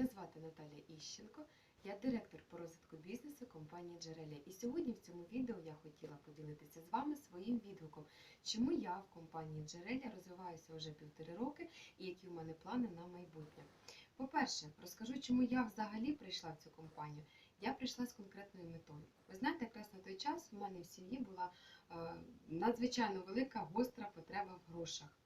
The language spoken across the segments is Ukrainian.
Мене звати Наталія Іщенко, я директор по розвитку бізнесу компанії Джерелія. І сьогодні в цьому відео я хотіла поділитися з вами своїм відгуком, чому я в компанії Джерелія розвиваюся вже півтори роки і які в мене плани на майбутнє. По-перше, розкажу, чому я взагалі прийшла в цю компанію. Я прийшла з конкретною метою. Ви знаєте, якраз на той час в мене в сім'ї була е, надзвичайно велика гостра потреба в грошах.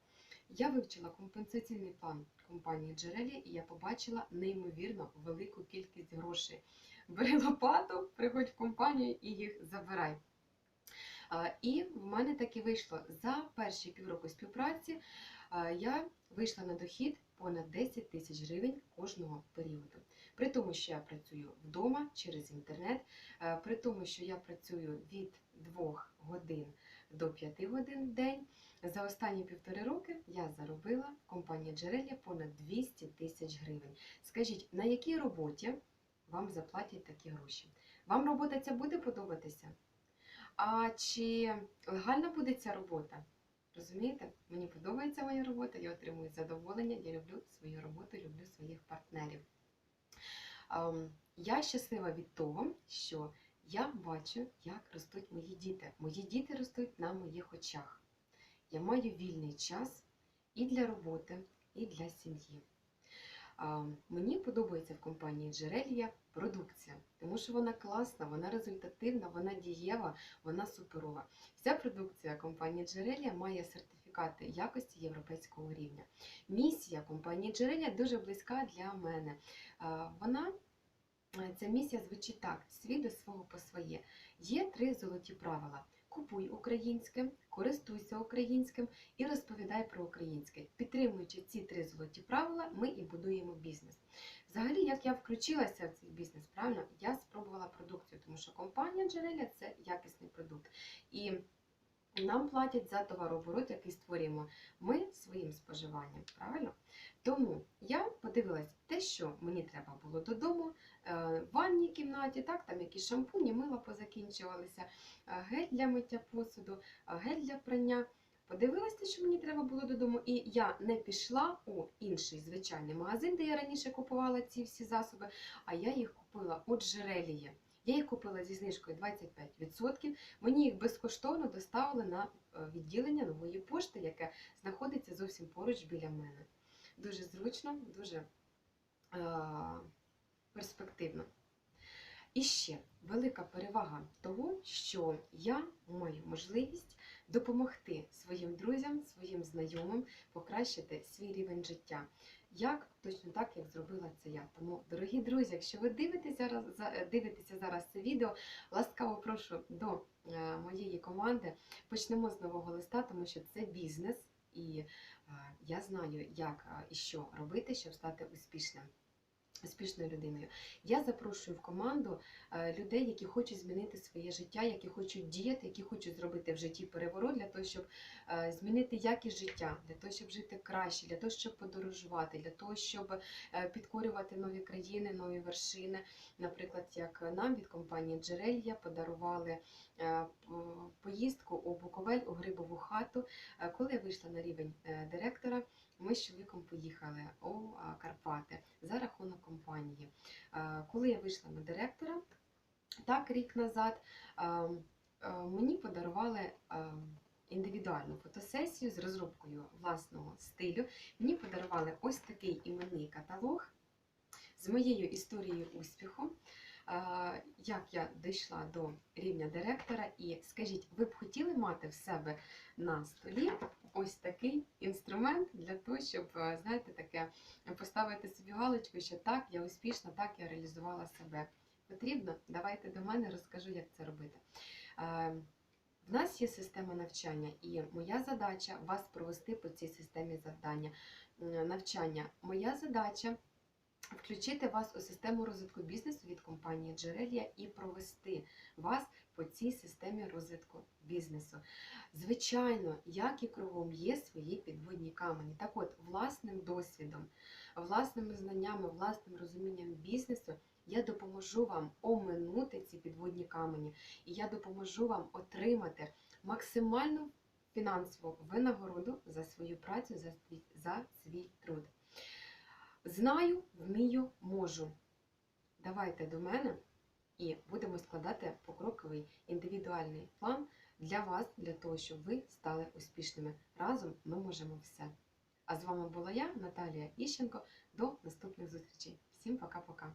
Я вивчила компенсаційний план компанії Джерелі і я побачила неймовірно велику кількість грошей. Бери лопату, приходь в компанію і їх забирай. І в мене так і вийшло. За перші півроку співпраці я вийшла на дохід понад 10 тисяч гривень кожного періоду. При тому, що я працюю вдома через інтернет, при тому, що я працюю від 2 годин до 5 годин в день. За останні півтори роки я заробила в компанії Джерелія понад 200 тисяч гривень. Скажіть, на якій роботі вам заплатять такі гроші? Вам робота ця буде подобатися? А чи легальна буде ця робота? Розумієте? Мені подобається моя робота, я отримую задоволення, я люблю свою роботу, люблю своїх партнерів. Ем, Я щаслива від того, що я бачу, як ростуть мої діти. Мої діти ростуть на моїх очах. Я маю вільний час і для роботи, і для сім'ї. Мені подобається в компанії Джерелія продукція, тому що вона класна, вона результативна, вона дієва, вона суперова. Вся продукція компанії Джерелія має сертифікати якості європейського рівня. Місія компанії Джерелія дуже близька для мене. Вона е, Ця місія звучить так: свій до свого по своє. Є три золоті правила: купуй українське, користуйся українським і розповідай про українське. Підтримуючи ці три золоті правила, ми і будуємо бізнес. Взагалі, як я включилася в цей бізнес, правильно, я спробувала продукцію, тому що компанія Джереля це якісний продукт. І нам платять за товарооборот, який створюємо ми своїм споживанням, правильно? Тому я подивилась те, що мені треба було додому, е, в ванній кімнаті, так, там якісь шампуні, мила позакінчувалися, е, гель для миття посуду, е, гель для прання. Подивилася, те, що мені треба було додому, і я не пішла у інший звичайний магазин, де я раніше купувала ці всі засоби, а я їх купила у Джерелії. Я їх купила зі знижкою 25%. Мені їх безкоштовно доставили на е, відділення нової пошти, яке знаходиться зовсім поруч біля мене. Дуже зручно, дуже е, перспективно. І ще велика перевага того, що я маю можливість допомогти своїм друзям, своїм знайомим покращити свій рівень життя. Як точно так, як зробила це я. Тому, дорогі друзі, якщо ви дивитеся дивитеся зараз це відео, ласкаво прошу до е, моєї команди. Почнемо з нового листа, тому що це бізнес, і е, я знаю, як е, і що робити, щоб стати успішним. Успішною людиною. Я запрошую в команду е, людей, які хочуть змінити своє життя, які хочуть діяти, які хочуть зробити в житті переворот для того, щоб е, змінити якість життя, для того, щоб жити краще, для того, щоб подорожувати, для того, щоб е, підкорювати нові країни, нові вершини. Наприклад, як нам від компанії Джерелья подарували поїздку у Буковель у Грибову хату. Коли я вийшла на рівень директора, ми з чоловіком поїхали у Карпати за рахунок компанії. Коли я вийшла на директора, так рік назад, мені подарували індивідуальну фотосесію з розробкою власного стилю. Мені подарували ось такий іменний каталог з моєю історією успіху. Як я дійшла до рівня директора, і скажіть, ви б хотіли мати в себе на столі ось такий інструмент для того, щоб, е, знаєте, таке поставити собі галочку, що так, я успішна, так я реалізувала себе. Потрібно? Давайте до мене розкажу, як це робити. Е, В нас є система навчання, і моя задача вас провести по цій системі завдання навчання. Моя задача включити вас у систему розвитку бізнесу від компанії Джерелія і провести вас по цій системі розвитку бізнесу. Звичайно, як і кругом є свої підводні камені. Так от, власним досвідом, власними знаннями, власним розумінням бізнесу я допоможу вам оминути ці підводні камені, і я допоможу вам отримати максимальну фінансову винагороду за свою працю, за свій, за свій труд. Знаю, вмію, можу. Давайте до мене і будемо складати покроковий індивідуальний план для вас, для того, щоб ви стали успішними. Разом ми можемо все. А з вами була я, Наталія Іщенко. До наступних зустрічей. Всім пока-пока.